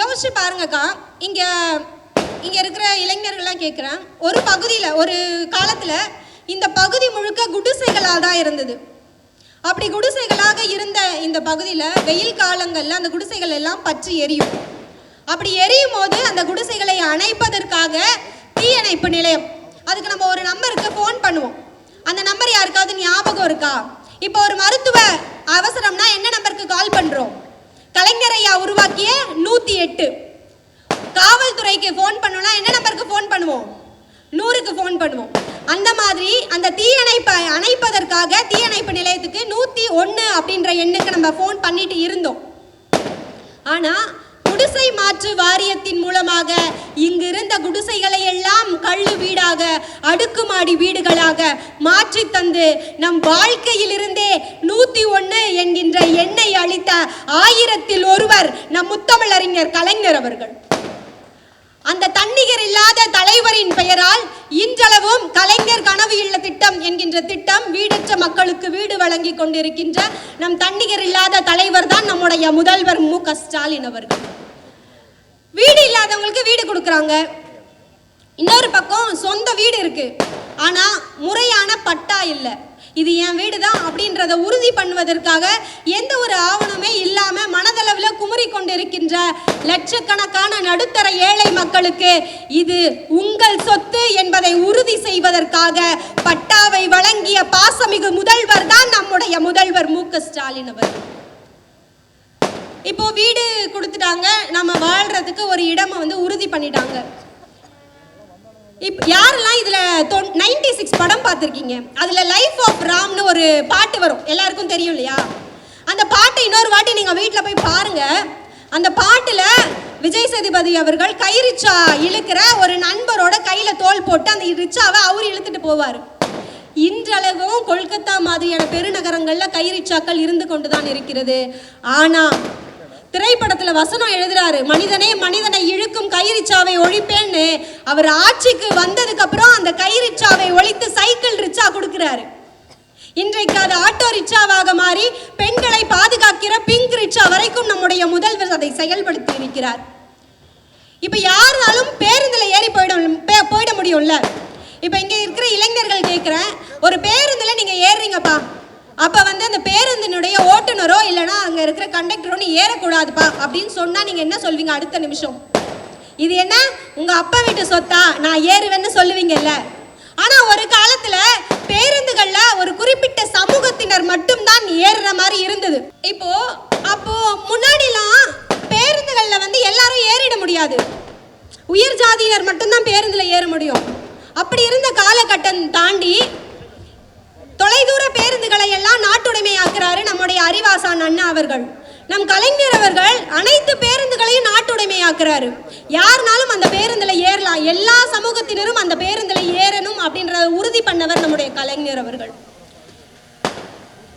யோசிச்சு பாருங்கக்கா. இங்க இங்க இருக்கிற இளைஞர்கள்லாம் கேட்குறேன் ஒரு பகுதியில் ஒரு காலத்தில் இந்த பகுதி முழுக்க குடிசைகளாக தான் இருந்தது. அப்படி குடிசைகளாக இருந்த இந்த பகுதியில் வெயில் காலங்களில் அந்த குடிசைகள் எல்லாம் பற்றி எரியும். அப்படி எரியும் போது அந்த குடிசைகளை அணைப்பதற்காக தீயணைப்பு நிலையம். அதுக்கு நம்ம ஒரு நம்பருக்கு ஃபோன் பண்ணுவோம். அந்த நம்பர் யாருக்காவது ஞாபகம் இருக்கா? இப்போ ஒரு மருத்துவ அவசரம்னா என்ன நம்பருக்கு கால் பண்ணுறோம் கலைஞரையா உருவாக்கிய நூத்தி எட்டு. காவல்துறைக்கு ஃபோன் பண்ணோம்னா என்ன நம்பருக்கு ஃபோன் பண்ணுவோம்? நூறுக்கு ஃபோன் பண்ணுவோம். அந்த மாதிரி அந்த தீயணைப்பை அணைப்பதற்காக தீயணைப்பு நிலையத்துக்கு நூற்றி ஒன்று அப்படின்ற எண்ணுக்கு நம்ம ஃபோன் பண்ணிட்டு இருந்தோம். ஆனால் குடிசை மாற்று வாரியத்தின் மூலமாக இங்கு இருந்த குடிசைகளை எல்லாம் கள்ளு வீடாக அடுக்குமாடி வீடுகளாக மாற்றி தந்து நம் வாழ்க்கையிலிருந்தே நூத்தி ஒன்று என்கின்ற எண்ணை அளித்த ஆயிரத்தில் ஒருவர் நம் முத்தமிழறிஞர் கலைஞர் அவர்கள். அந்த தன்னிகர் இல்லாத தலைவரின் பெயரால் இன்றளவும் கலைஞர் கனவு இல்ல திட்டம் என்கின்ற திட்டம் வீடற்ற மக்களுக்கு வீடு வழங்கி கொண்டிருக்கின்ற நம் தன்னிகர் இல்லாத தலைவர் தான் நம்முடைய முதல்வர் மு க ஸ்டாலின் அவர்கள். வீடு இல்லாதவங்களுக்கு வீடு கொடுக்குறாங்க. இன்னொரு பக்கம் சொந்த வீடு இருக்கு. ஆனா முறையான பட்டா இல்லை. இது என் வீடு தான் அப்படின்றத உறுதி பண்ணுவதற்காக எந்த ஒரு ஆவணமே இல்லாம மனதளவில் குமரி கொண்டிருக்கின்ற லட்சக்கணக்கான நடுத்தர ஏழை மக்களுக்கு இது உங்கள் சொத்து என்பதை உறுதி செய்வதற்காக பட்டாவை வழங்கிய பாசமிகு முதல்வர் தான் நம்முடைய முதல்வர் மு க ஸ்டாலின் அவர்கள். இப்போ வீடு கொடுத்துட்டாங்க. நம்ம வாழ்றதுக்கு ஒரு இடமை வந்து உறுதி பண்ணிட்டாங்க. இப் யாரெல்லாம் இதில் நைன்டி சிக்ஸ் படம் பார்த்துருக்கீங்க? அதில் லைஃப் ஆஃப் ராம்னு ஒரு பாட்டு வரும். எல்லாருக்கும் தெரியும் இல்லையா? அந்த பாட்டை இன்னொரு வாட்டி நீங்கள் வீட்டில் போய் பாருங்கள் அந்த பாட்டில் விஜய் சேதுபதி அவர்கள் கை ரிச்சா இழுக்கிற ஒரு நண்பரோட கையில் தோல் போட்டு அந்த ரிச்சாவை அவர் இழுத்துட்டு போவார். இன்றளவும் கொல்கத்தா மாதிரியான பெருநகரங்களில் கை ரிச்சாக்கள் இருந்து கொண்டு தான் இருக்கிறது. ஆனால் திரைப்படத்துல வசனம் எழுதுறாரு மனிதனே மனிதனை இழுக்கும் கைரிச்சாவை ஒழிப்பேன்னு. அவர் ஆட்சிக்கு வந்ததுக்கு அப்புறம் அந்த கைரிச்சாவை ஒழித்து சைக்கிள் ரிச்சா கொடுக்கிறாரு. இன்றைக்கு அது ஆட்டோ ரிச்சாவாக மாறி பெண்களை பாதுகாக்கிற பிங்க் ரிச்சா வரைக்கும் நம்முடைய முதல்வர் அதை செயல்படுத்தி இருக்கிறார். இப்ப யாருனாலும் பேருந்துல ஏறி போயிடும் பே- போயிட முடியும்ல? இப்ப இங்க இருக்கிற இளைஞர்கள் கேட்கிறேன் ஒரு பேருந்துல நீங்க ஏறுறீங்கப்பா அப்போ வந்து அந்த பேருந்தினுடைய ஓட்டுநரோ இல்லைனா அங்கே இருக்கிற கண்டக்டரோ நீ ஏறக்கூடாதுப்பா அப்படின்னு சொன்னால் நீங்கள் என்ன சொல்வீங்க அடுத்த நிமிஷம்? இது என்ன? உங்கள் அப்பா வீட்டு சொத்தா? நான் ஏறுவேன்னு சொல்லுவீங்கல்ல. ஆனால் ஒரு காலத்தில் பேருந்துகளில் ஒரு குறிப்பிட்ட சமூகத்தினர் மட்டும்தான் ஏறுற மாதிரி இருந்தது. இப்போ அப்போ முன்னாடிலாம் பேருந்துகளில் வந்து எல்லாரும் ஏறிட முடியாது. உயர் ஜாதியினர் மட்டும்தான் பேருந்தில் ஏற முடியும். அப்படி இருந்த காலகட்டம் தாண்டி தொலைதூர பேருந்துகளை எல்லாம் நாட்டுடைமையாக்குறாரு நம்முடைய அறிவாசான் அண்ணா அவர்கள். நம் கலைஞர் அவர்கள் அனைத்து பேருந்துகளையும் நாட்டுடைமையாக்குறாரு. யாருனாலும் அந்த பேருந்துல ஏறலாம். எல்லா சமூகத்தினரும் அந்த பேருந்துல ஏறணும் அப்படின்றத உறுதி பண்ணவர் நம்முடைய கலைஞர் அவர்கள்.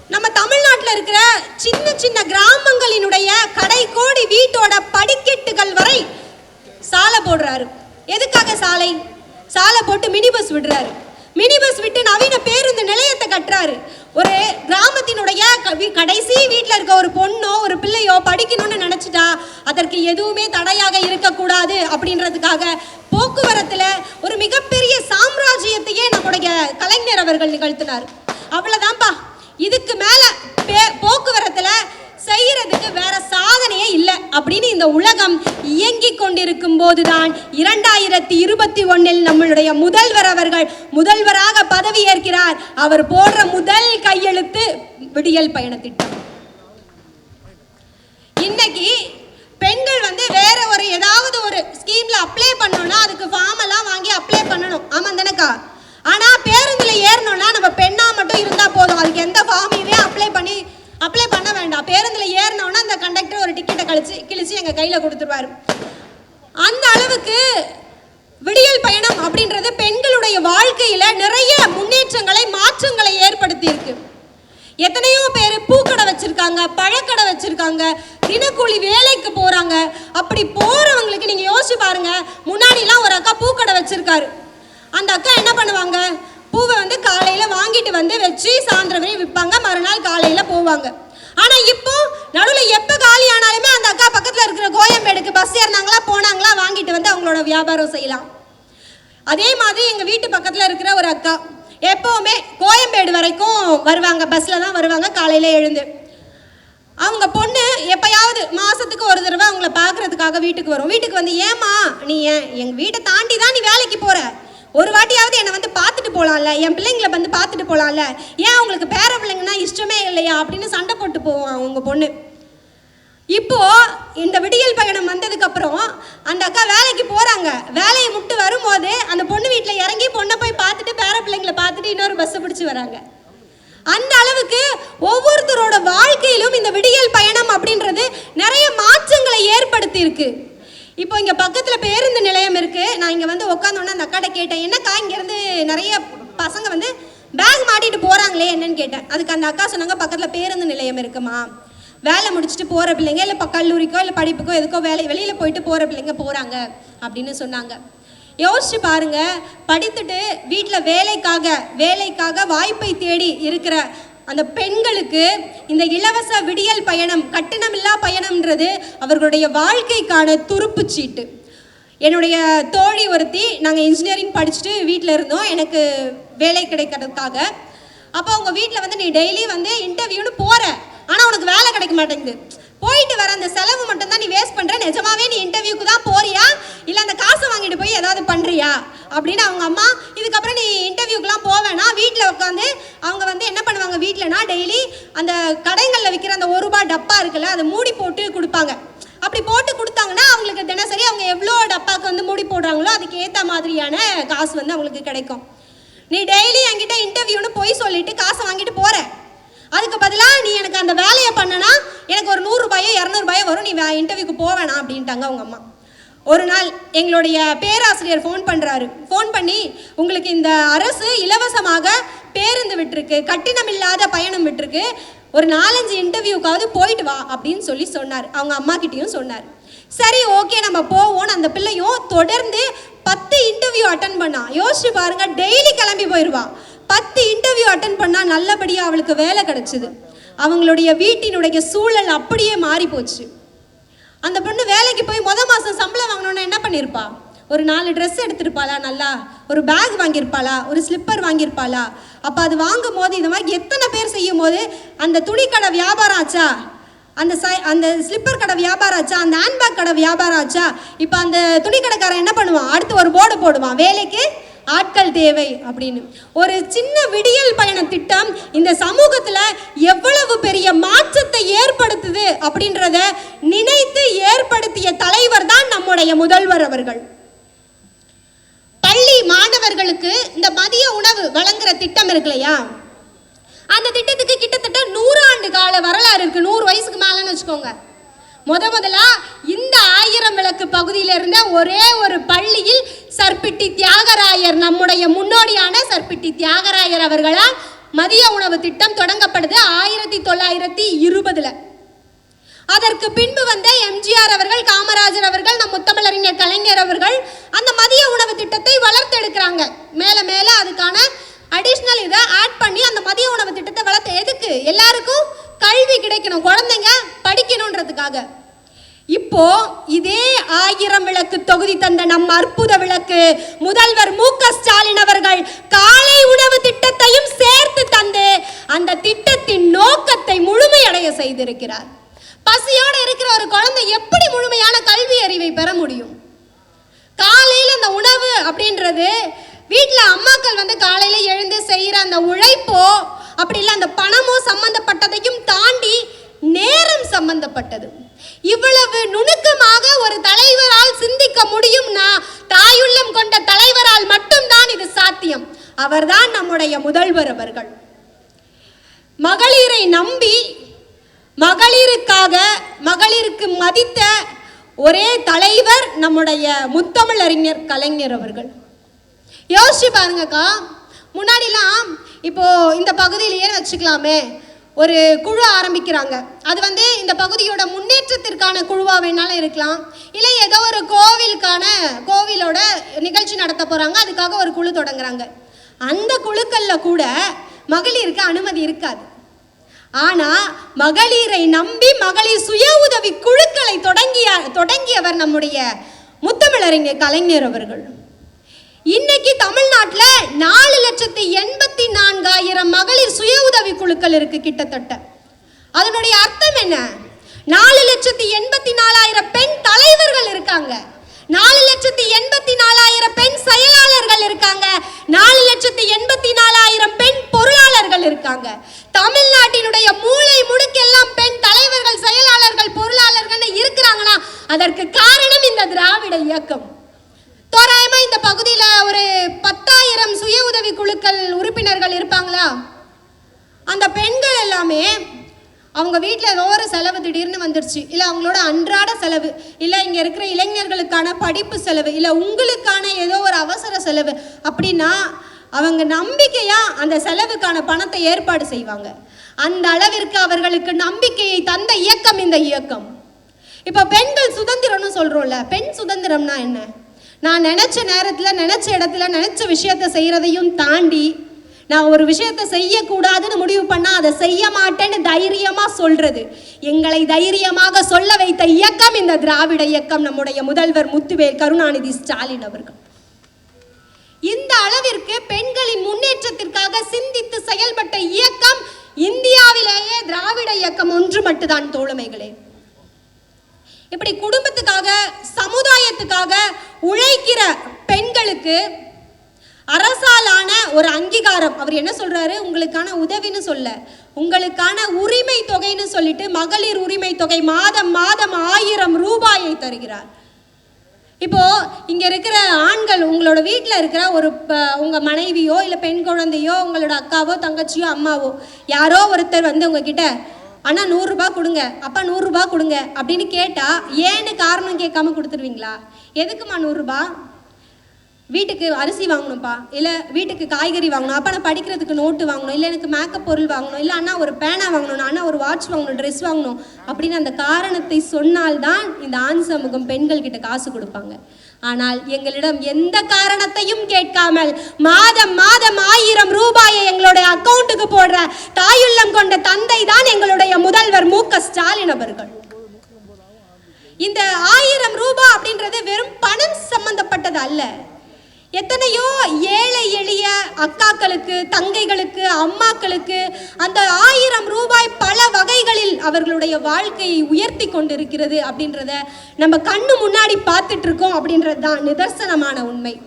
நம்ம தமிழ்நாட்டில் இருக்கிற சின்ன சின்ன கிராமங்களினுடைய கடை கோடி வீட்டோட படிக்கட்டுகள் வரை சாலை போடுறாரு. எதுக்காக சாலை? சாலை போட்டு மினி பஸ் விடுறாரு. மினி பஸ் விட்டு நவீன பேருந்து நிலையத்தை கட்டுறாரு. ஒரு கிராமத்தினுடைய க- கடைசி வீட்டில் இருக்க ஒரு பொண்ணோ ஒரு பிள்ளையோ படிக்கணும்னு நினச்சிட்டா அதற்கு எதுவுமே தடையாக இருக்கக்கூடாது அப்படின்றதுக்காக போக்குவரத்தில் ஒரு மிகப்பெரிய சாம்ராஜ்யத்தையே நம்முடைய கலைஞர் அவர்கள் நிகழ்த்தினார். அவ்வளோதான்ப்பா இதுக்கு மேலே பே- செய்யறதுக்கு வேற சாதனையே இல்லை அப்படின்னு இந்த உலகம் இயங்கிக் கொண்டிருக்கும் போதுதான். இரண்டாயிரத்தி இருபத்தி ஒன்னில் நம்மளுடைய முதல்வர் அவர்கள் முதல்வராக பதவி ஏற்கிறார் அவர் போடுற முதல் கையெழுத்து விடியல் பயண திட்டம். இன்னைக்கு பெண்கள் வந்து வேற ஒரு ஏதாவது ஒரு ஸ்கீம்ல அப்ளை பண்ணணும்னா அதுக்கு ஃபார்ம் எல்லாம் வாங்கி அப்ளை பண்ணணும். ஆமாம் தானேக்கா? ஆனா பேருந்துல ஏறணும்னா நம்ம பெண்ணா மட்டும் இருந்தா போதும். அதுக்கு எந்த ஃபார்மையுமே அப்ளை பண்ணி அப்ளை பண்ண வேண்டாம். பேருந்தில் ஏறினோன்னா அந்த கண்டக்டர் ஒரு டிக்கெட்டை கழிச்சு கிழிச்சு எங்கள் கையில் கொடுத்துருவார். அந்த அளவுக்கு விடியல் பயணம் அப்படின்றது பெண்களுடைய வாழ்க்கையில் நிறைய முன்னேற்றங்களை மாற்றங்களை ஏற்படுத்தி இருக்கு எத்தனையோ பேர் பூக்கடை வச்சிருக்காங்க பழக்கடை வச்சிருக்காங்க தினக்கூலி வேலைக்கு போறாங்க. அப்படி போறவங்களுக்கு நீங்க யோசிச்சு பாருங்க முன்னாடிலாம் ஒரு அக்கா பூக்கடை வச்சிருக்காரு. அந்த அக்கா என்ன பண்ணுவாங்க? பூவை வந்து காலையில் வாங்கிட்டு வந்து வச்சு சாயந்தரம் வரையும் விற்பாங்க. மறுநாள் காலையில் போவாங்க. ஆனால் இப்போ நடுவில் எப்போ காலி ஆனாலுமே அந்த அக்கா பக்கத்தில் இருக்கிற கோயம்பேடுக்கு பஸ் ஏறினாங்களா போனாங்களா வாங்கிட்டு வந்து அவங்களோட வியாபாரம் செய்யலாம். அதே மாதிரி எங்கள் வீட்டு பக்கத்தில் இருக்கிற ஒரு அக்கா எப்போவுமே கோயம்பேடு வரைக்கும் வருவாங்க. பஸ்ஸில் தான் வருவாங்க காலையில் எழுந்து. அவங்க பொண்ணு எப்பயாவது மாதத்துக்கு ஒரு தடவை அவங்கள பார்க்கறதுக்காக வீட்டுக்கு வரும். வீட்டுக்கு வந்து ஏமா நீ ஏன் எங்கள் வீட்டை தாண்டி தான் நீ வேலைக்கு போகிற ஒரு வாட்டியாவது என்னை வந்து பார்த்துட்டு போகலாம்ல என் பிள்ளைங்களை வந்து பார்த்துட்டு போகலாம்ல ஏன் உங்களுக்கு பேர பிள்ளைங்கன்னா இஷ்டமே இல்லையா அப்படின்னு சண்டை போட்டு போவான் உங்க பொண்ணு. இப்போ இந்த விடியல் பயணம் வந்ததுக்கு அப்புறம் அந்த அக்கா வேலைக்கு போறாங்க. வேலையை முட்டு வரும்போது அந்த பொண்ணு வீட்டில் இறங்கி பொண்ணை போய் பார்த்துட்டு பேர பிள்ளைங்களை பார்த்துட்டு இன்னொரு பஸ்ஸை பிடிச்சி வராங்க. அந்த அளவுக்கு ஒவ்வொருத்தரோட வாழ்க்கையிலும் இந்த விடியல் பயணம் அப்படின்றது நிறைய மாற்றங்களை ஏற்படுத்தி இருக்கு இப்போ இங்கே பக்கத்தில் பேருந்து நிலையம் இருக்குது நான் இங்கே வந்து உட்காந்தோன்னே அந்த அக்காட்ட கேட்டேன் என்னக்கா இங்கேருந்து நிறைய பசங்க வந்து பேக் மாட்டிட்டு போகிறாங்களே என்னன்னு கேட்டேன். அதுக்கு அந்த அக்கா சொன்னாங்க பக்கத்தில் பேருந்து நிலையம் இருக்குமா. வேலை முடிச்சுட்டு போகிற பிள்ளைங்க இல்லை இப்போ கல்லூரிக்கோ இல்லை படிப்புக்கோ எதுக்கோ வேலை வெளியில் போயிட்டு போகிற பிள்ளைங்க போகிறாங்க அப்படின்னு சொன்னாங்க. யோசிச்சு பாருங்க படித்துட்டு வீட்டில் வேலைக்காக வேலைக்காக வாய்ப்பை தேடி இருக்கிற அந்த பெண்களுக்கு இந்த இலவச விடியல் பயணம் கட்டணமில்லா பயணம்ன்றது அவர்களுடைய வாழ்க்கைக்கான துருப்பு சீட்டு. என்னுடைய தோழி ஒருத்தி நாங்கள் இன்ஜினியரிங் படிச்சுட்டு வீட்டில் இருந்தோம். எனக்கு வேலை கிடைக்கிறதுக்காக. அப்போ அவங்க வீட்டில் வந்து நீ டெய்லி வந்து இன்டர்வியூன்னு போகிற ஆனால் உனக்கு வேலை கிடைக்க மாட்டேங்குது. போயிட்டு வர அந்த செலவு மட்டும்தான் நீ வேஸ்ட் பண்ணுற நிஜமாவே நீ இன்டர்வியூக்கு தான் போறியா? இல்லை அந்த காசை வாங்கிட்டு போய் ஏதாவது பண்ணுறியா அப்படின்னு அவங்க அம்மா இதுக்கப்புறம் நீ இன்டர்வியூக்கெலாம் போவேனா வீட்டில் உட்காந்து அவங்க வந்து என்ன பண்ணுவாங்க வீட்டிலனா டெய்லி அந்த கடைகளில் விற்கிற அந்த ஒரு ரூபாய் டப்பா இருக்குல்ல அதை மூடி போட்டு கொடுப்பாங்க. அப்படி போட்டு கொடுத்தாங்கன்னா அவங்களுக்கு தினசரி அவங்க எவ்வளோ டப்பாவுக்கு வந்து மூடி போடுறாங்களோ அதுக்கு ஏற்ற மாதிரியான காசு வந்து அவங்களுக்கு கிடைக்கும். நீ டெய்லி என்கிட்ட இன்டர்வியூன்னு போய் சொல்லிட்டு காசை வாங்கிட்டு போகிற அதுக்கு பதிலாக நீ எனக்கு அந்த வேலையை பண்ணனா எனக்கு ஒரு நூறுரூபாயோ இரநூறுபாயோ வரும். நீ இன்டர்வியூக்கு போவேணா அப்படின்ட்டாங்க அவங்க அம்மா. ஒரு நாள் எங்களுடைய பேராசிரியர் ஃபோன் பண்ணுறாரு ஃபோன் பண்ணி உங்களுக்கு இந்த அரசு இலவசமாக பேருந்து விட்டுருக்கு கட்டணமில்லாத பயணம் விட்டுருக்கு. ஒரு நாலஞ்சு இன்டர்வியூக்காவது போயிட்டு வா அப்படின்னு சொல்லி சொன்னார். அவங்க அம்மா கிட்டேயும் சொன்னார். சரி ஓகே நம்ம போவோம்னு அந்த பிள்ளையும் தொடர்ந்து பத்து இன்டர்வியூ அட்டன் பண்ணா. யோசிச்சு பாருங்க டெய்லி கிளம்பி போயிடுவா பத்து இன்டர்வியூ அட்டன் பண்ணால் நல்லபடியாக அவளுக்கு வேலை கிடச்சிது. அவங்களுடைய வீட்டினுடைய சூழல் அப்படியே மாறி போச்சு அந்த பொண்ணு வேலைக்கு போய் மொதல் மாதம் சம்பளம் வாங்கணுன்னா என்ன பண்ணியிருப்பா ஒரு நாலு ட்ரெஸ் எடுத்திருப்பாளா நல்லா? ஒரு பேக் வாங்கியிருப்பாளா? ஒரு ஸ்லிப்பர் வாங்கியிருப்பாளா? அப்போ அது வாங்கும் போது இந்த மாதிரி எத்தனை பேர் செய்யும் போது அந்த துணிக்கடை வியாபாரம் ஆச்சா? அந்த சை அந்த ஸ்லிப்பர் கடை வியாபாரம் ஆச்சா? அந்த ஹேண்ட்பேக் கடை வியாபாரம் ஆச்சா? இப்போ அந்த துணி கடைக்காரன் என்ன பண்ணுவான்? அடுத்து ஒரு போர்டு போடுவான். வேலைக்கு ஆட்கள் தேவை அப்படின்னு. ஒரு சின்ன விடியல் பயண திட்டம் இந்த சமூகத்தில் எவ்வளவு பெரிய மாற்றத்தை ஏற்படுத்துது அப்படின்றத நினைத்து ஏற்படுத்திய தலைவர் தான் நம்முடைய முதல்வர் அவர்கள். பள்ளி மாணவர்களுக்கு இந்த மதிய உணவு வழங்குற திட்டம் இருக்கு இல்லையா? அந்த திட்டத்துக்கு கிட்டத்தட்ட நூறு ஆண்டு கால வரலாறு இருக்கு. நூறு வயசுக்கு மேலன்னு வச்சுக்கோங்க. முத முதலா இந்த ஆயிரம் விளக்கு பகுதியில் இருந்த ஒரே ஒரு பள்ளியில் சர்பிட்டி தியாகராயர் நம்முடைய முன்னோடியான சர்பிட்டி தியாகராயர் அவர்களால் மதிய உணவு திட்டம் தொடங்கப்படுது ஆயிரத்தி தொள்ளாயிரத்தி இருபதுல. அதற்கு பின்பு வந்த எம்ஜிஆர் அவர்கள் காமராஜர் அவர்கள் நம் முத்தமிழறிஞர் கலைஞர் அவர்கள் அந்த மதிய உணவு திட்டத்தை வளர்த்தெடுக்கிறாங்க. மேல மேல அதுக்கான அடிஷ்னல் இதை ஆட் பண்ணி அந்த மதிய உணவு திட்டத்தை வளர்த்து எதுக்கு? எல்லாருக்கும் கல்வி கிடைக்கணும். குழந்தைங்க படிக்கணுன்றதுக்காக. இப்போ இதே ஆயிரம் விளக்கு தொகுதி தந்த நம் அற்புத விளக்கு முதல்வர் மு க ஸ்டாலின் அவர்கள் காலை உணவு திட்டத்தையும் சேர்த்து தந்து அந்த திட்டத்தின் நோக்கத்தை முழுமையடைய செய்திருக்கிறார். பசியோடு இருக்கிற ஒரு குழந்தை எப்படி முழுமையான கல்வி அறிவை பெற முடியும்? காலையில் அந்த உணவு அப்படின்றது வீட்டில் அம்மாக்கள் வந்து காலையில் எழுந்து செய்கிற அந்த உழைப்போ அப்படி இல்லை அந்த பணமோ சம்பந்தப்பட்டதையும் தாண்டி நேரம் சம்பந்தப்பட்டது. இவ்வளவு நுணுக்கமாக ஒரு தலைவரால் சிந்திக்க முடியும்னா தாயுள்ளம் கொண்ட தலைவரால் மட்டும்தான் இது சாத்தியம். அவர்தான் நம்முடைய முதல்வர் அவர்கள். மகளிரை நம்பி மகளிருக்காக மகளிருக்கு மதித்த ஒரே தலைவர் நம்முடைய முத்தமிழறிஞர் கலைஞர் அவர்கள். யோசிச்சு பாருங்கக்கா முன்னாடிலாம் இப்போ இந்த பகுதியிலேயே வச்சுக்கலாமே. ஒரு குழு ஆரம்பிக்கிறாங்க. அது வந்து இந்த பகுதியோட முன்னேற்றத்திற்கான குழுவாக வேணாலும் இருக்கலாம். இல்லை ஏதோ ஒரு கோவிலுக்கான கோவிலோட நிகழ்ச்சி நடத்த போகிறாங்க அதுக்காக ஒரு குழு தொடங்குறாங்க. அந்த குழுக்களில் கூட மகளிருக்கு அனுமதி இருக்காது. ஆனால் மகளிரை நம்பி மகளிர் சுய உதவி குழுக்களை தொடங்கிய தொடங்கியவர் நம்முடைய முத்தமிழறிஞர் கலைஞர் அவர்கள். இன்னைக்கு தமிழ்நாட்டில் நாலு லட்சத்தி எண்பத்தி நான்காயிரம் மகளிர் சுய உதவி குழுக்கள் இருக்கு கிட்டத்தட்ட. அதனுடைய அர்த்தம் என்ன? நாலு லட்சத்தி எண்பத்தி நாலாயிரம் பெண் தலைவர்கள் இருக்காங்க. நாலு லட்சத்தி எண்பத்தி நாலாயிரம் பெண் செயலாளர்கள் இருக்காங்க. நாலு லட்சத்தி எண்பத்தி நாலாயிரம் பெண் பொருளாளர்கள் இருக்காங்க. தமிழ்நாட்டினுடைய மூளை முடுக்கெல்லாம் பெண் தலைவர்கள் செயலாளர்கள் பொருளாளர்கள் இருக்கிறாங்கன்னா அதற்கு காரணம் இந்த திராவிட இயக்கம். தோராயமா இந்த பகுதியில ஒரு பத்தாயிரம் சுய உதவி குழுக்கள் உறுப்பினர்கள் இருப்பாங்களா? அந்த பெண்கள் எல்லாமே அவங்க வீட்டில் ஏதோ ஒரு செலவு திடீர்னு வந்துருச்சு. இல்லை அவங்களோட அன்றாட செலவு இல்லை இங்கே இருக்கிற இளைஞர்களுக்கான படிப்பு செலவு இல்லை உங்களுக்கான ஏதோ ஒரு அவசர செலவு அப்படின்னா அவங்க நம்பிக்கையாக அந்த செலவுக்கான பணத்தை ஏற்பாடு செய்வாங்க. அந்த அளவிற்கு அவர்களுக்கு நம்பிக்கையை தந்த இயக்கம் இந்த இயக்கம். இப்போ பெண்கள் சுதந்திரம்னு சொல்கிறோம்ல பெண் சுதந்திரம்னா என்ன? நான் நினச்ச நேரத்தில் நினச்ச இடத்துல நினச்ச விஷயத்தை செய்கிறதையும் தாண்டி நான் ஒரு விஷயத்தை செய்யக்கூடாதுன்னு முடிவு பண்ணால் அதை செய்ய மாட்டேன்னு தைரியமாக சொல்கிறது எங்களை தைரியமாக சொல்ல வைத்த இயக்கம் இந்த திராவிட இயக்கம் நம்முடைய முதல்வர் முத்துவேல் கருணாநிதி ஸ்டாலின் அவர்கள். இந்த அளவிற்கு பெண்களின் முன்னேற்றத்திற்காக சிந்தித்து செயல்பட்ட இயக்கம் இந்தியாவிலேயே திராவிட இயக்கம் ஒன்று மட்டும்தான் தோழமைகளே. இப்படி குடும்பத்துக்காக சமுதாயத்துக்காக உழைக்கிற பெண்களுக்கு அரசாலான ஒரு அங்கீகாரம். அவர் என்ன சொல்றாரு? உங்களுக்கான உதவின்னு சொல்ல. உங்களுக்கான உரிமை தொகைன்னு சொல்லிட்டு மகளிர் உரிமை தொகை மாதம் மாதம் ஆயிரம் ரூபாயை தருகிறார். இப்போ இங்க இருக்கிற ஆண்கள் உங்களோட வீட்டில் இருக்கிற ஒரு உங்க மனைவியோ இல்லை பெண் குழந்தையோ உங்களோட அக்காவோ தங்கச்சியோ அம்மாவோ யாரோ ஒருத்தர் வந்து உங்ககிட்ட அண்ணா நூறுரூபா கொடுங்க. அப்பா நூறுரூபா கொடுங்க. அப்படின்னு கேட்டால் ஏன்னு காரணம் கேட்காம கொடுத்துருவீங்களா? எதுக்குமா நூறுரூபா? வீட்டுக்கு அரிசி வாங்கணும்ப்பா. இல்லை வீட்டுக்கு காய்கறி வாங்கணும். அப்போ நான் படிக்கிறதுக்கு நோட்டு வாங்கணும். இல்லை எனக்கு மேக்கப் பொருள் வாங்கணும். இல்லை அண்ணா ஒரு பேனா வாங்கணும். அண்ணா ஒரு வாட்ச் வாங்கணும். ட்ரெஸ் வாங்கணும். அப்படின்னு அந்த காரணத்தை சொன்னால்தான் இந்த ஆண் சமூகம் பெண்கள் கிட்ட காசு கொடுப்பாங்க. ஆனால் எங்களிடம் எந்த காரணத்தையும் கேட்காமல் மாதம் மாதம் ஆயிரம் ரூபாயை எங்களுடைய அக்கௌண்ட்டுக்கு போடுற தாயுள்ளம் கொண்ட தந்தை தான் எங்களுடைய முதல்வர் மு க ஸ்டாலின் அவர்கள். இந்த ஆயிரம் ரூபாய் அப்படின்றது வெறும் பணம் சம்பந்தப்பட்டது அல்ல. எத்தனையோ ஏழை எளிய அக்காக்களுக்கு தங்கைகளுக்கு அம்மாக்களுக்கு அந்த ஆயிரம் ரூபாய் பல வகைகளில் அவர்களுடைய வாழ்க்கையை உயர்த்தி கொண்டிருக்கிறது அப்படின்றத நம்ம கண்ணு முன்னாடி பார்த்துட்டு இருக்கோம் அப்படின்றது தான் நிதர்சனமான உண்மை.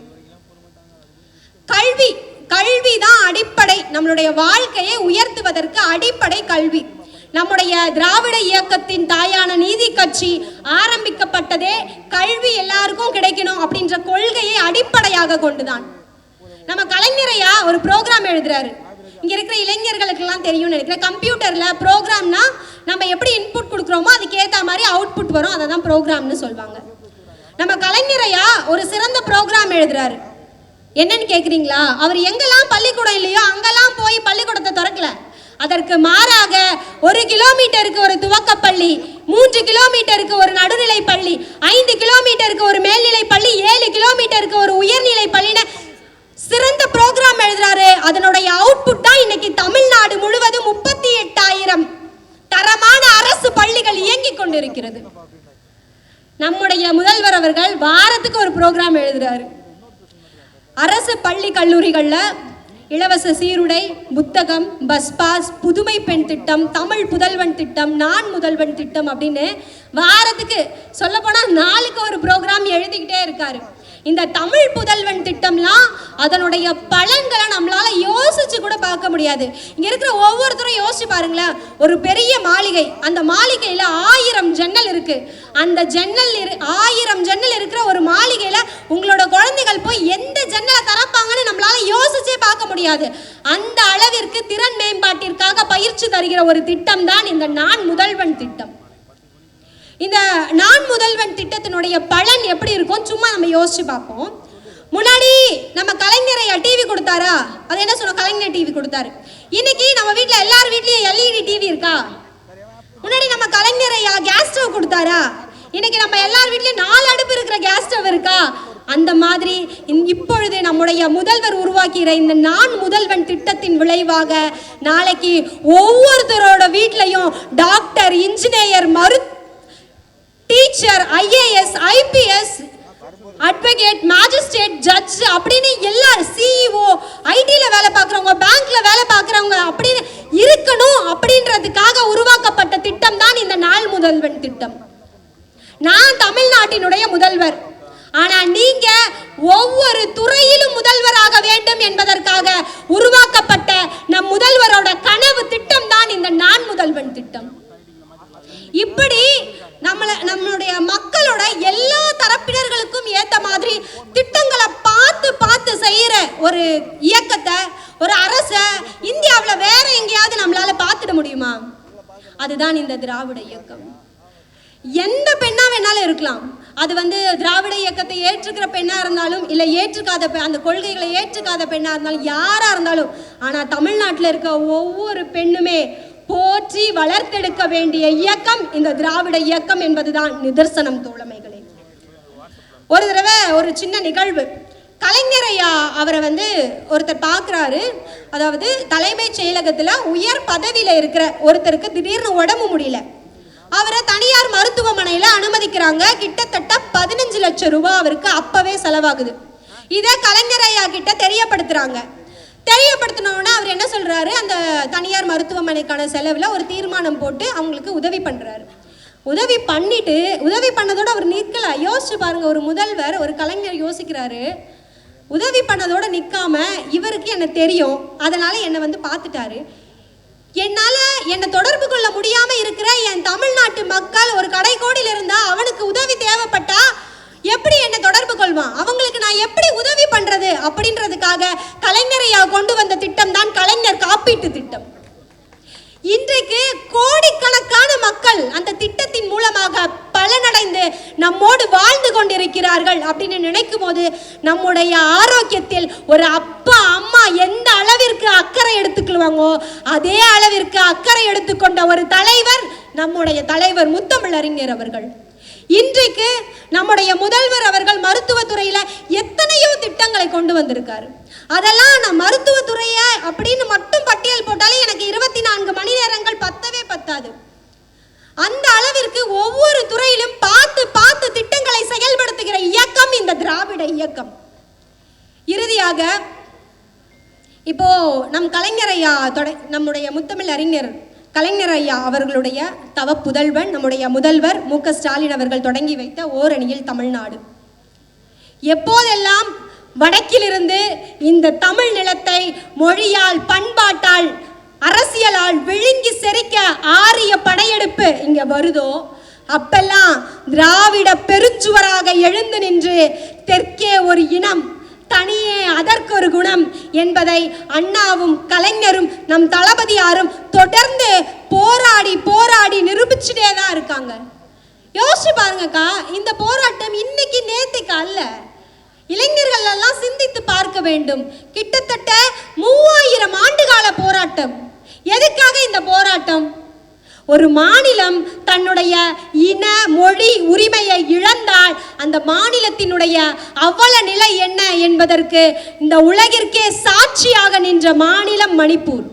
கல்வி கல்வி தான் அடிப்படை. நம்மளுடைய வாழ்க்கையை உயர்த்துவதற்கு அடிப்படை கல்வி. நம்முடைய திராவிட இயக்கத்தின் தாயான நீதி கட்சி ஆரம்பிக்கப்பட்டதே கல்வி எல்லாருக்கும் கிடைக்கணும் அப்படின்ற கொள்கையை அடிப்படையாக கொண்டுதான். நம்ம கலைஞரையா ஒரு ப்ரோக்ராம் எழுதுறாரு. இங்க இருக்கிற இளைஞர்களுக்கெல்லாம் தெரியும்னு நினைக்கிறேன். கம்ப்யூட்டர்ல ப்ரோக்ராம்னா நம்ம எப்படி இன்புட் கொடுக்குறோமோ அதுக்கேற்ற மாதிரி அவுட்புட் வரும். அதை தான் ப்ரோக்ராம்னு சொல்லுவாங்க நம்ம கலைஞரையா ஒரு சிறந்த ப்ரோக்ராம் எழுதுறாரு. என்னன்னு கேக்குறீங்களா? அவர் எங்கெல்லாம் பள்ளிக்கூடம் இல்லையோ அங்கெல்லாம் போய் பள்ளிக்கூடத்தை திறக்கல. அதற்கு மாறாக ஒரு கிலோமீட்டருக்கு ஒரு துவக்கப்பள்ளி மூன்று கிலோமீட்டருக்கு ஒரு நடுநிலை பள்ளி ஐந்து கிலோமீட்டருக்கு ஒரு மேல்நிலை பள்ளி ஏழு கிலோமீட்டருக்கு ஒரு உயர்நிலை பள்ளின சிறந்த ப்ரோக்ராம் எழுதுறாரு. அதனுடைய அவுட்புட் தான் இன்னைக்கு தமிழ்நாடு முழுவதும் முப்பத்தி எட்டாயிரம் தரமான அரசு பள்ளிகள் இயங்கிக் கொண்டிருக்கிறது. நம்முடைய முதல்வர் அவர்கள் வாரத்துக்கு ஒரு ப்ரோக்ராம் எழுதுறாரு. அரசு பள்ளி கல்லூரிகளில் இலவச சீருடை புத்தகம் பஸ் பாஸ் புதுமை பெண் திட்டம் தமிழ் புதல்வன் திட்டம் நான் முதல்வன் திட்டம் அப்படின்னு வாரத்துக்கு சொல்லப்போனால் நாளுக்கு ஒரு ப்ரோக்ராம் எழுதிக்கிட்டே இருக்காரு. இந்த தமிழ் புதல்வன் திட்டம்லாம் அதனுடைய பலன்களை நம்மளால யோசிச்சு கூட பார்க்க முடியாது. இங்க இருக்கிற ஒவ்வொருத்தரும் யோசிச்சு பாருங்களேன் ஒரு பெரிய மாளிகை அந்த மாளிகையில ஆயிரம் ஜன்னல் இருக்கு. அந்த ஜன்னல் இரு- ஆயிரம் ஜன்னல் இருக்கிற ஒரு மாளிகையில உங்களோட குழந்தைகள் போய் எந்த ஜன்னலை தரப்பாங்கன்னு நம்மளால யோசிச்சே பார்க்க முடியாது. அந்த அளவிற்கு திறன் மேம்பாட்டிற்காக பயிற்சி தருகிற ஒரு திட்டம் தான் இந்த நான் முதல்வன் திட்டம். இந்த நான் முதல்வன் திட்டத்தினுடைய பலன் எப்படி இருக்கும்? சும்மா நம்ம யோசிச்சு பார்ப்போம். முன்னாடி நம்ம கலைஞரையா டிவி கொடுத்தாரா? அது என்ன சொன்னோம் கலைஞர் டிவி கொடுத்தாரு. இன்னைக்கு நம்ம வீட்டில் எல்லார் வீட்லயும் எல்இடி டிவி இருக்கா? முன்னாடி நம்ம கலைஞரையா கேஸ் ஸ்டவ் கொடுத்தாரா? இன்னைக்கு நம்ம எல்லார் வீட்லயும் நாலு அடுப்பு இருக்கிற கேஸ் ஸ்டவ் இருக்கா? அந்த மாதிரி இப்பொழுது நம்முடைய முதல்வர் உருவாக்கிற இந்த நான் முதல்வன் திட்டத்தின் விளைவாக நாளைக்கு ஒவ்வொருத்தரோட வீட்லயும் டாக்டர் இன்ஜினியர் மருத்துவ teacher IAS IPS advocate magistrate judge அப்படின்னு எல்லாரும் சிஇஓ ஐடியில் வேலை பார்க்குறவங்க பேங்க்ல வேலை பார்க்குறவங்க அப்படின்னு இருக்கணும் அப்படின்றதுக்காக உருவாக்கப்பட்ட திட்டம் தான் இந்த நாள் முதல்வன் திட்டம். நான் தமிழ்நாட்டினுடைய முதல்வர். ஆனா நீங்க ஒவ்வொரு துறையிலும் முதல்வராக வேண்டும் என்பதற்காக உருவாக்கப்பட்ட நம் முதல்வரோட கனவு திட்டம் தான் இந்த நான் முதல்வன் திட்டம் இப்படி நம்மள நம்மளுடைய மக்களோட எல்லா தரப்பினர்களுக்கும் ஏத்த மாதிரி திட்டங்களை பார்த்து பார்த்து செய்யற ஒரு இயக்கத்தை ஒரு அரச இந்தியாவுல வேற எங்கேயாவது நம்மளால பார்த்துட முடியுமா அதுதான் இந்த திராவிட இயக்கம். எந்த பெண்ணா வேணாலும் இருக்கலாம். அது வந்து திராவிட இயக்கத்தை ஏற்றுக்கிற பெண்ணா இருந்தாலும் இல்ல ஏற்றுக்காத பெ- அந்த கொள்கைகளை ஏற்றுக்காத பெண்ணா இருந்தாலும் யாரா இருந்தாலும் ஆனா தமிழ்நாட்டில் இருக்க ஒவ்வொரு பெண்ணுமே போற்றி வளர்த்தெடுக்க வேண்டிய இயக்கம் இந்த திராவிட இயக்கம் என்பதுதான் நிதர்சனம் தோழமைகளே. ஒரு தடவை ஒரு சின்ன நிகழ்வு. கலைஞர் ஐயா அவரை வந்து ஒருத்தர் பார்க்குறாரு. அதாவது தலைமைச் செயலகத்தில் உயர் பதவியில் இருக்கிற ஒருத்தருக்கு திடீர்னு உடம்பு முடியல. அவரை தனியார் மருத்துவமனையில் அனுமதிக்கிறாங்க. கிட்டத்தட்ட பதினஞ்சு லட்சம் ரூபாய் அவருக்கு அப்போவே செலவாகுது. இதை கலைஞர் ஐயா கிட்ட தெரியப்படுத்துறாங்க. தெரியப்படுத்தினோடனே அவர் என்ன சொல்கிறாரு அந்த தனியார் மருத்துவமனைக்கான செலவில் ஒரு தீர்மானம் போட்டு அவங்களுக்கு உதவி பண்ணுறாரு உதவி பண்ணிட்டு உதவி பண்ணதோட அவர் நிற்கல யோசிச்சு பாருங்க ஒரு முதல்வர் ஒரு கலைஞர் யோசிக்கிறாரு. உதவி பண்ணதோட நிற்காம இவருக்கு என்ன தெரியும்? அதனால என்னை வந்து பார்த்துட்டாரு. என்னால் என்னை தொடர்பு கொள்ள முடியாமல் இருக்கிற என் தமிழ்நாட்டு மக்கள் ஒரு கடைக்கோடியில் இருந்தால் அவனுக்கு உதவி தேவைப்பட்டா எப்படி என்னை தொடர்பு கொள்வான்? அவங்களுக்கு நான் எப்படி உதவி பண்ணுறது அப்படின்றதுக்காக கலைஞரையா கொண்டு வந்த திட்டம் தான் கலைஞர் காப்பீட்டு திட்டம். இன்றைக்கு கோடிக்கணக்கான மக்கள் அந்த திட்டத்தின் மூலமாக பலனடைந்து நம்மோடு வாழ்ந்து கொண்டிருக்கிறார்கள் அப்படின்னு நினைக்கும் போது நம்முடைய ஆரோக்கியத்தில் ஒரு அப்பா அம்மா எந்த அளவிற்கு அக்கறை எடுத்துக்கொள்வாங்கோ அதே அளவிற்கு அக்கறை எடுத்துக்கொண்ட ஒரு தலைவர் நம்முடைய தலைவர் முத்தமிழறிஞர் அவர்கள். இன்றைக்கு நம்முடைய முதல்வர் அவர்கள் மருத்துவத்துறையில எத்தனையோ திட்டங்களை கொண்டு வந்திருக்காரு. அதெல்லாம் நான் மருத்துவத்துறைய அப்படின்னு மட்டும் பட்டியல் போட்டாலே எனக்கு இருபத்தி நான்கு மணி நேரங்கள் பத்தவே பத்தாது. அந்த அளவிற்கு ஒவ்வொரு துறையிலும் பார்த்து பார்த்து திட்டங்களை செயல்படுத்துகிற இயக்கம் இந்த திராவிட இயக்கம். இறுதியாக இப்போ நம் கலைஞர் ஐயா தொட நம்முடைய முத்தமிழ் அறிஞர் கலைஞர் ஐயா அவர்களுடைய தவ புதல்வன் நம்முடைய முதல்வர் மு க ஸ்டாலின் அவர்கள் தொடங்கி வைத்த ஓரணியில் தமிழ்நாடு. எப்போதெல்லாம் வடக்கிலிருந்து இந்த தமிழ் நிலத்தை மொழியால் பண்பாட்டால் அரசியலால் விழுங்கி செரிக்க ஆரிய படையெடுப்பு இங்க வருதோ? அப்பெல்லாம் திராவிட பெருச்சுவராக எழுந்து நின்று தெற்கே ஒரு இனம் தனியே அதற்கொரு குணம் என்பதை அண்ணாவும் கலைஞரும் நம் தளபதியாரும் தொடர்ந்து போராடி போராடி நிரூபிச்சுட்டே தான் இருக்காங்க. யோசிச்சு பாருங்கக்கா இந்த போராட்டம் இன்னைக்கு நேத்துக்கு அல்ல. இளைஞர்கள் எல்லாம் சிந்தித்து பார்க்க வேண்டும். கிட்டத்தட்ட மூவாயிரம் ஆண்டுகால போராட்டம். எதுக்காக இந்த போராட்டம்? ஒரு மாநிலம் தன்னுடைய இன மொழி உரிமையை இழந்தால் அந்த மாநிலத்தினுடைய அவல நிலை என்ன என்பதற்கு இந்த உலகிற்கே சாட்சியாக நின்ற மாநிலம் மணிப்பூர்.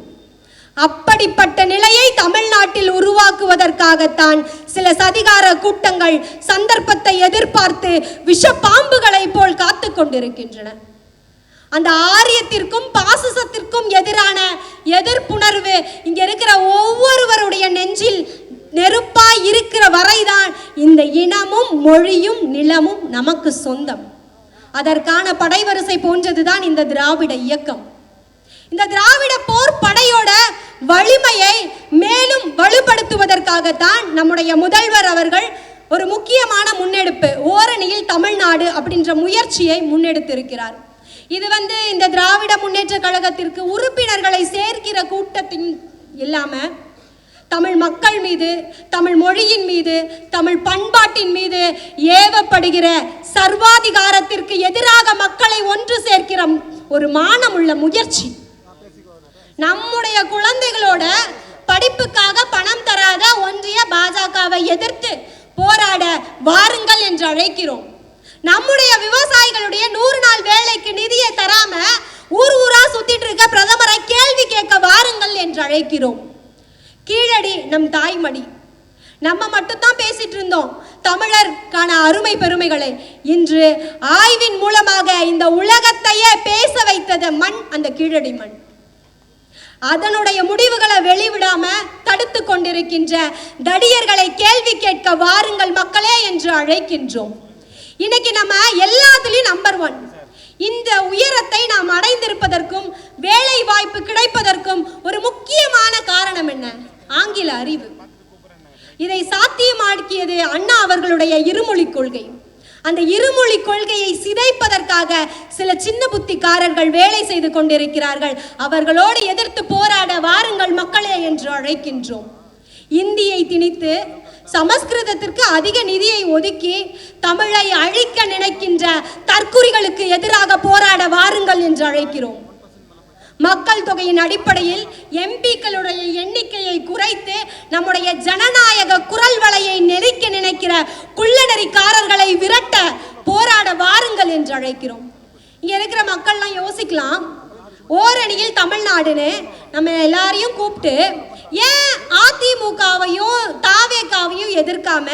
அப்படிப்பட்ட நிலையை தமிழ்நாட்டில் உருவாக்குவதற்காகத்தான் சில சதிகார கூட்டங்கள் சந்தர்ப்பத்தை எதிர்பார்த்து விஷப்பாம்புகளைப் போல் காத்து கொண்டிருக்கின்றன. அந்த ஆரியத்திற்கும் பாசிசத்திற்கும் எதிரான எதிர்ப்புணர்வு இங்க இருக்கிற ஒவ்வொருவருடைய நெஞ்சில் நெருப்பாய் இருக்கிற வரைதான் இந்த இனமும் மொழியும் நிலமும் நமக்கு சொந்தம். அதற்கான படைவரிசை போன்றதுதான் இந்த திராவிட இயக்கம். இந்த திராவிட போர் படையோட வலிமையை மேலும் வலுப்படுத்துவதற்காகத்தான் நம்முடைய முதல்வர் அவர்கள் ஒரு முக்கியமான முன்னெடுப்பு ஓரணியில் தமிழ்நாடு அப்படின்ற முயற்சியை முன்னெடுத்திருக்கிறார். இது வந்து இந்த திராவிட முன்னேற்ற கழகத்திற்கு உறுப்பினர்களை சேர்க்கிற கூட்டத்தின் இல்லாம தமிழ் மக்கள் மீது தமிழ் மொழியின் மீது தமிழ் பண்பாட்டின் மீது ஏவப்படுகிற சர்வாதிகாரத்திற்கு எதிராக மக்களை ஒன்று சேர்க்கிற ஒரு மானமுள்ள முயற்சி. நம்முடைய குழந்தைகளோட படிப்புக்காக பணம் தராத ஒன்றிய பாஜகவை எதிர்த்து போராட வாருங்கள் என்று அழைக்கிறோம். நம்முடைய விவசாயிகளுடைய நூறு நாள் வேலைக்கு நிதியை தராம ஊர் ஊரா சுத்திட்டு இருக்க பிரதமரை கேள்வி கேட்க வாருங்கள் என்று அழைக்கிறோம். கீழடி நம் தாய்மடி. நம்ம மட்டும்தான் பேசிட்டு இருந்தோம். தமிழருக்கான அருமை பெருமைகளை. இன்று ஆய்வின் மூலமாக இந்த உலகத்தையே பேச வைத்தது மண் அந்த கீழடி மண். அதனுடைய முடிவுகளை வெளிவிடாம தடுத்து கொண்டிருக்கின்ற தடியர்களை கேள்வி கேட்க வாருங்கள் மக்களே என்று அழைக்கின்றோம். இன்னைக்கு நம்ம எல்லாத்துலயும் நம்பர் ஒன் இந்த உயரத்தை நாம் அடைந்திருப்பதற்கும் வேலை வாய்ப்பு கிடைப்பதற்கும் ஒரு முக்கியமான காரணம் என்ன? ஆங்கில அறிவு. இதை சாத்தியமாக்கியது அண்ணா அவர்களுடைய இருமொழி கொள்கை. அந்த இருமொழி கொள்கையை சிதைப்பதற்காக சில சின்ன புத்திக்காரர்கள் வேலை செய்து கொண்டிருக்கிறார்கள். அவர்களோடு எதிர்த்து போராட வாருங்கள் மக்களே என்று அழைக்கின்றோம். இந்தியை திணித்து சமஸ்கிருதத்திற்கு அதிக நிதியை ஒதுக்கி தமிழை அழிக்க நினைக்கின்ற தற்குறிகளுக்கு எதிராக போராட வாருங்கள் என்று அழைக்கிறோம். மக்கள் தொகையின் அடிப்படையில் எம்பிக்களுடைய எண்ணிக்கையை குறைத்து நம்முடைய ஜனநாயக குரல் வலையை நெறிக்க நினைக்கிற குள்ளநெறிக்காரர்களை விரட்ட போராட வாருங்கள் என்று அழைக்கிறோம். இங்க இருக்கிற மக்கள்லாம் யோசிக்கலாம் ஓரணியில் தமிழ்நாடுன்னு நம்ம எல்லாரையும் கூப்பிட்டு ஏன் அதிமுகவையும் தாவேக்காவையும் எதிர்க்காம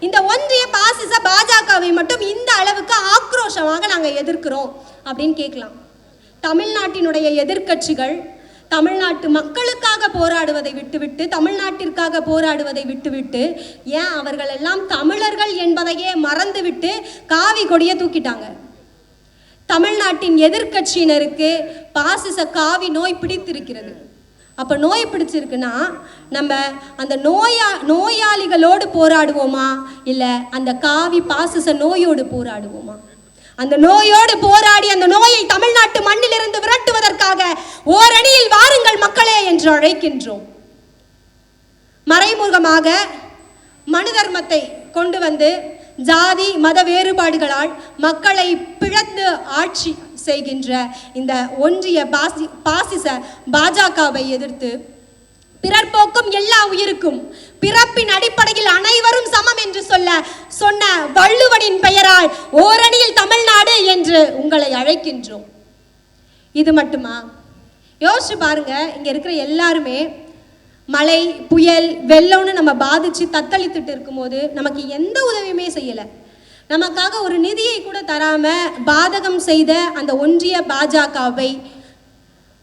இந்த ஒன்றிய பாசிச பாஜகவை மட்டும் இந்த அளவுக்கு ஆக்ரோஷமாக நாங்கள் எதிர்க்கிறோம் அப்படின்னு கேட்கலாம். தமிழ்நாட்டினுடைய எதிர்க்கட்சிகள் தமிழ்நாட்டு மக்களுக்காக போராடுவதை விட்டுவிட்டு தமிழ்நாட்டிற்காக போராடுவதை விட்டுவிட்டு ஏன் அவர்கள் எல்லாம் தமிழர்கள் என்பதையே மறந்துவிட்டு காவி கொடியை தூக்கிட்டாங்க? தமிழ்நாட்டின் எதிர்க்கட்சியினருக்கு பாசிச காவி நோய் பிடித்திருக்கிறது. அப்போ நோய் பிடிச்சிருக்குன்னா நம்ம அந்த நோயா நோயாளிகளோடு போராடுவோமா? இல்லை அந்த காவி பாசிச நோயோடு போராடுவோமா? அந்த நோயோடு போராடி அந்த நோயை தமிழ்நாட்டு மண்ணிலிருந்து விரட்டுவதற்காக ஓரணியில் வாருங்கள் மக்களே என்று அழைக்கின்றோம். மறைமுகமாக மனு தர்மத்தை கொண்டு வந்து ஜாதி மத வேறுபாடுகளால் மக்களை பிளந்து ஆட்சி செய்கின்ற இந்த ஒன்றிய பாசி பாசிச பாஜகவை எதிர்த்து பிறர்போக்கும் எல்லா உயிருக்கும் பிறப்பின் அடிப்படையில் அனைவரும் சமம் என்று சொல்ல சொன்ன வள்ளுவனின் பெயரால் ஓரணியில் தமிழ்நாடு என்று உங்களை அழைக்கின்றோம். இது மட்டுமா? யோசிச்சு பாருங்க இங்க இருக்கிற எல்லாருமே மழை புயல் வெள்ளம்னு நம்ம பாதிச்சு தத்தளித்துட்டு இருக்கும்போது நமக்கு எந்த உதவியுமே செய்யலை. நமக்காக ஒரு நிதியை கூட தராம பாதகம் செய்த அந்த ஒன்றிய பாஜகவை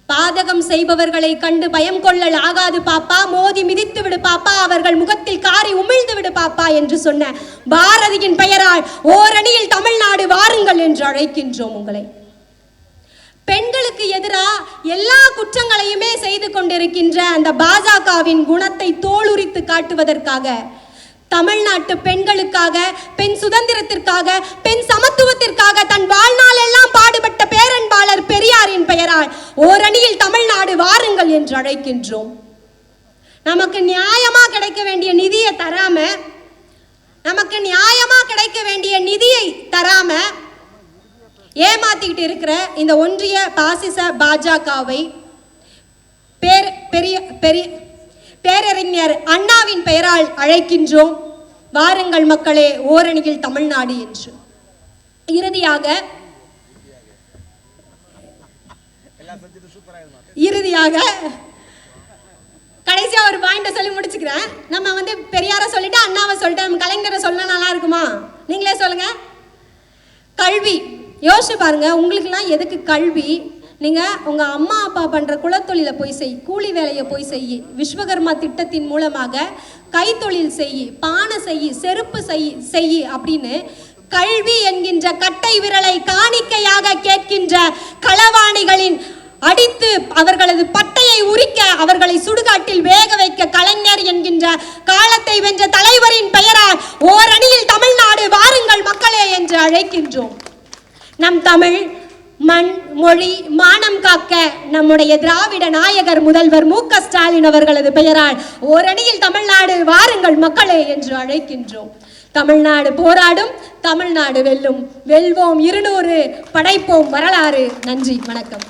பாதகம் செய்பவர்களை கண்டு பயம் கொள்ளல் ஆகாது பாப்பா மோதி மிதித்து விடு பாப்பா அவர்கள் முகத்தில் காரி உமிழ்ந்து விடு பாப்பா என்று சொன்ன பாரதியின் பெயரால் ஓரணியில் தமிழ்நாடு வாருங்கள் என்று அழைக்கின்றோம் உங்களை. பெண்களுக்கு எதிராக எல்லா குற்றங்களையுமே செய்து கொண்டிருக்கின்ற அந்த பாஜகவின் குணத்தை தோலுரித்து காட்டுவதற்காக தமிழ்நாட்டு பெண்களுக்காக பெண் சுதந்திரத்திற்காக பெண் சமத்துவத்திற்காக தன் வாழ்நாள் எல்லாம் பாடுபட்ட பேரன்பாளர் பெரியாரின் பெயரால் ஓரணியில் தமிழ்நாடு வாருங்கள் என்று அழைக்கின்றோம். நமக்கு நியாயமா கிடைக்க வேண்டிய நிதியை தராம நமக்கு நியாயமா கிடைக்க வேண்டிய நிதியை தராம ஏமாத்திக்கிட்டு இருக்கிற இந்த ஒன்றிய பாசிச பாஜகவை பேர் பெரிய பெரிய பேரறிஞர் அண்ணாவின் பெயரால் அழைக்கின்றோம். வாருங்கள் மக்களே ஓரணியில் தமிழ்நாடு என்று. இறுதியாக இறுதியாக கடைசியா ஒரு பாயிண்ட சொல்லி முடிச்சுக்கிறேன். நம்ம வந்து பெரியார சொல்லிட்டு அண்ணாவை சொல்லிட்டு நம்ம கலைஞரை சொல்ல நல்லா இருக்குமா? நீங்களே சொல்லுங்க. கல்வி. யோசிச்சு பாருங்க உங்களுக்குலாம் எதுக்கு கல்வி? நீங்கள் உங்கள் அம்மா அப்பா பண்ணுற குலத்தொழிலை போய் செய் கூலி வேலையை போய் செய் விஸ்வகர்மா திட்டத்தின் மூலமாக கைத்தொழில் செய் பானை செய் செருப்பு செய் செய் அப்படின்னு கல்வி என்கின்ற கட்டை விரலை காணிக்கையாக கேட்கின்ற களவாணிகளின் அடித்து அவர்களது பட்டையை உரிக்க அவர்களை சுடுகாட்டில் வேக வைக்க கலைஞர் என்கின்ற காலத்தை வென்ற தலைவரின் பெயரால் ஓரணியில் தமிழ்நாடு வாருங்கள் மக்களே என்று அழைக்கின்றோம். நம் தமிழ் மண் மொழி மானம் காக்க நம்முடைய திராவிட நாயகர் முதல்வர் மு க ஸ்டாலின் அவர்களது பெயரால் ஓரணியில் தமிழ்நாடு வாருங்கள் மக்களே என்று அழைக்கின்றோம். தமிழ்நாடு போராடும் தமிழ்நாடு வெல்லும். வெல்வோம் இருநூறு படைப்போம் வரலாறு. நன்றி வணக்கம்.